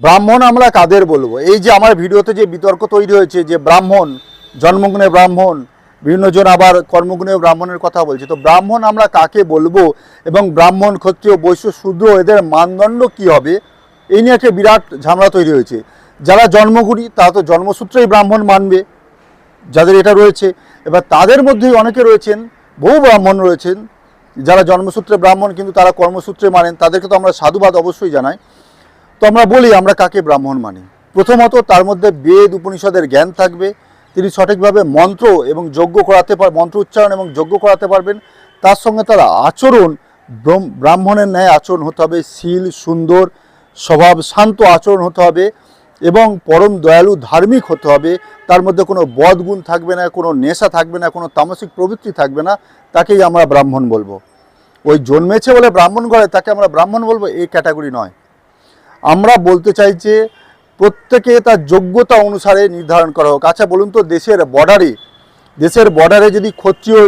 ব্রাহ্মণ আমরা কাদের বলব? এই যে আমার ভিডিওতে যে বিতর্ক তৈরি হয়েছে যে ব্রাহ্মণ জন্মগুণে ব্রাহ্মণ বিভিন্ন জন আবার কর্মগুণে ব্রাহ্মণের কথা বলছে, তো ব্রাহ্মণ আমরা কাকে বলব এবং ব্রাহ্মণ, ক্ষত্রিয়, বৈশ্য, শূদ্র, এদের মানদণ্ড কি হবে? এই নিয়ে একটা বিরাট ঝামেলা তৈরি হয়েছে। যারা জন্মগুণী, তারা তো জন্মসূত্রেই ব্রাহ্মণ মানবে, যাদের এটা রয়েছে। এবার তাদের মধ্যেই অনেকে রয়েছেন, বহু ব্রাহ্মণ রয়েছেন, যারা জন্মসূত্রে ব্রাহ্মণ, কিন্তু তারা কর্মসূত্রে মানেন, তাদেরকে তো আমরা সাধুবাদ অবশ্যই জানাই। তো আমরা বলি, আমরা কাকে ব্রাহ্মণ মানি? প্রথমত তার মধ্যে বেদ, উপনিষদের জ্ঞান থাকবে। তিনি সঠিকভাবে মন্ত্র এবং যজ্ঞ করাতে পার, মন্ত্র উচ্চারণ এবং যজ্ঞ করাতে পারবেন। তার সঙ্গে তার আচরণ ব্রাহ্মণের ন্যায় আচরণ হতে হবে। শীল, সুন্দর, স্বভাব শান্ত আচরণ হতে হবে এবং পরম দয়ালু ধার্মিক হতে হবে। তার মধ্যে কোনো বদগুণ থাকবে না, কোনো নেশা থাকবে না, কোনো তামসিক প্রবৃত্তি থাকবে না। তাকেই আমরা ব্রাহ্মণ বলব। ওই জন্মেছে বলে ব্রাহ্মণ ঘরে তাকে আমরা ব্রাহ্মণ বলব, এই ক্যাটাগরি নয়। আমরা বলতে চাই যে প্রত্যেকে তার যোগ্যতা অনুসারে নির্ধারণ করা হোক। আচ্ছা বলুন তো, দেশের বর্ডারে দেশের বর্ডারে যদি ক্ষত্রিয়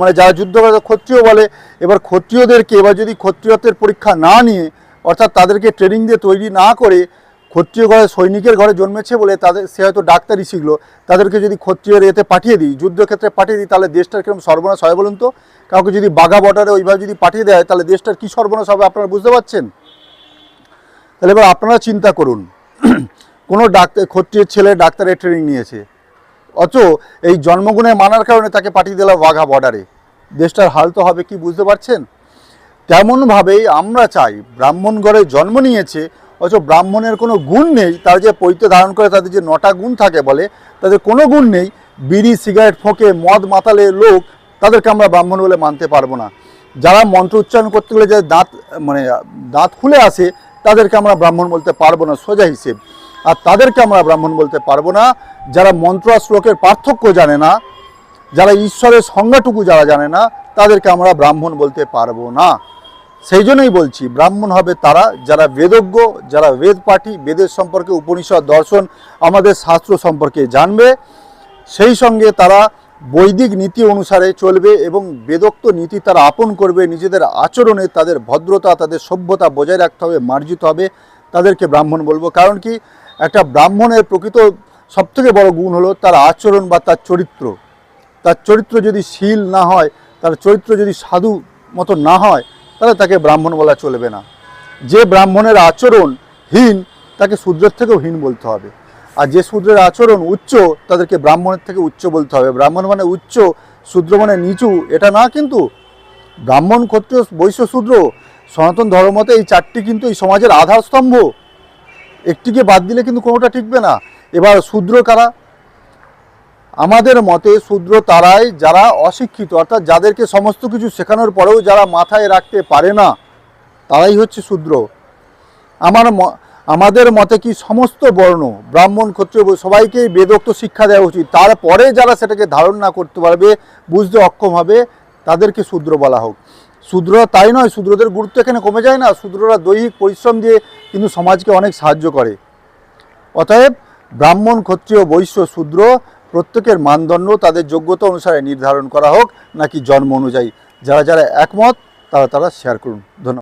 মানে যারা যুদ্ধ করে ক্ষত্রিয় বলে, এবার ক্ষত্রিয়দেরকে, এবার যদি ক্ষত্রিয়ত্বের পরীক্ষা না নিয়ে, অর্থাৎ তাদেরকে ট্রেনিং দিয়ে তৈরি না করে, ক্ষত্রিয় ঘরে সৈনিকের ঘরে জন্মেছে বলে তাদের, সে হয়তো ডাক্তারই শিখলো, তাদেরকে যদি ক্ষত্রিয়ের এতে পাঠিয়ে দিই, যুদ্ধক্ষেত্রে পাঠিয়ে দিই, তাহলে দেশটার কীরকম সর্বনাশ হয় বলুন তো? কাউকে যদি বাঘা বর্ডারে ওইভাবে যদি পাঠিয়ে দেয়, তাহলে দেশটার কী সর্বনাশ হবে আপনারা বুঝতে পারছেন? তাহলে এবার আপনারা চিন্তা করুন। কোনো ডাক্তার ক্ষত্রিয়ের ছেলে ডাক্তারের ট্রেনিং নিয়েছে। অথচ এই জন্মগুণে মানার কারণে তাকে পাঠিয়ে দিলাম বাঘা বর্ডারে দেশটার হাল তো হবে, কি বুঝতে পারছেন? তেমনভাবেই আমরা চাই ব্রাহ্মণ ঘরে জন্ম নিয়েছে, অথচ ব্রাহ্মণের কোনো গুণ নেই, তার যে পৈত্য ধারণ করে তাদের যে নটা গুণ থাকে বলে, তাদের কোনো গুণ নেই, বিড়ি, সিগারেট ফোঁকে মদ মাতালে লোক, তাদেরকে আমরা ব্রাহ্মণ বলে মানতে পারব না। যারা মন্ত্র উচ্চারণ করতে গেলে যে দাঁত মানে দাঁত খুলে আসে তাদেরকে আমরা ব্রাহ্মণ বলতে পারব না, সোজা হিসেব। আর তাদেরকে আমরা ব্রাহ্মণ বলতে পারব না, যারা মন্ত্র শ্লোকের পার্থক্য জানে না, যারা ঈশ্বরের সংজ্ঞাটুকু যারা জানে না, তাদেরকে আমরা ব্রাহ্মণ বলতে পারব না। সেই জন্যই বলছি, ব্রাহ্মণ হবে তারা, যারা বেদজ্ঞ, যারা বেদ পাঠী, বেদের সম্পর্কে উপনিষদ, দর্শন, আমাদের শাস্ত্র সম্পর্কে জানবে, সেই সঙ্গে তারা বৈদিক নীতি অনুসারে চলবে এবং বেদোক্ত নীতি তারা আপন করবে। নিজেদের আচরণে তাদের ভদ্রতা, তাদের সভ্যতা বজায় রাখতে হবে, মার্জিত হবে। তাদেরকে ব্রাহ্মণ বলব। কারণ কি? একটা ব্রাহ্মণের প্রকৃত সবথেকে বড় গুণ হলো তার আচরণ বা তার চরিত্র। তার চরিত্র যদি শীল না হয়, তার চরিত্র যদি সাধু মতো না হয়, তাহলে তাকে ব্রাহ্মণ বলা চলবে না। যে ব্রাহ্মণের আচরণ হীন, তাকে শূদ্রের থেকেও হীন বলতে হবে। আর যে শূদ্রের আচরণ উচ্চ, তাদেরকে ব্রাহ্মণের থেকে উচ্চ বলতে হবে। ব্রাহ্মণ মানে উচ্চ, শূদ্র মানে নিচু, এটা না কিন্তু ব্রাহ্মণ ক্ষত্রিয় বৈশ্য শূদ্র। সনাতন ধর্মতে এই চারটি কিন্তু এই সমাজের আধারস্তম্ভ। একটিকে বাদ দিলে কিন্তু কোনোটা টিকবে না। এবার শূদ্র কারা? আমাদের মতে শূদ্র তারাই যারা অশিক্ষিত, অর্থাৎ যাদেরকে সমস্ত কিছু শেখানোর পরেও যারা মাথায় রাখতে পারে না, তারাই হচ্ছে শূদ্র। আমার আমাদের মতে কি সমস্ত বর্ণ, ব্রাহ্মণ, ক্ষত্রিয় সবাইকেই বেদোক্ত শিক্ষা দেওয়া উচিত। তারপরে যারা সেটাকে ধারণ না করতে পারবে, বুঝতে অক্ষম হবে, তাদেরকে শূদ্র বলা হোক। শূদ্ররা তাই নয়, শূদ্রদের গুরুত্ব এখানে কমে যায় না। শূদ্ররা দৈহিক পরিশ্রম দিয়ে কিন্তু সমাজকে অনেক সাহায্য করে। অতএব ব্রাহ্মণ, ক্ষত্রিয়, বৈশ্য, শূদ্র প্রত্যেকের মানদণ্ড তাদের যোগ্যতা অনুসারে নির্ধারণ করা হোক, নাকি জন্ম অনুযায়ী। যারা যারা একমত, তারা তারা শেয়ার করুন। ধন্যবাদ।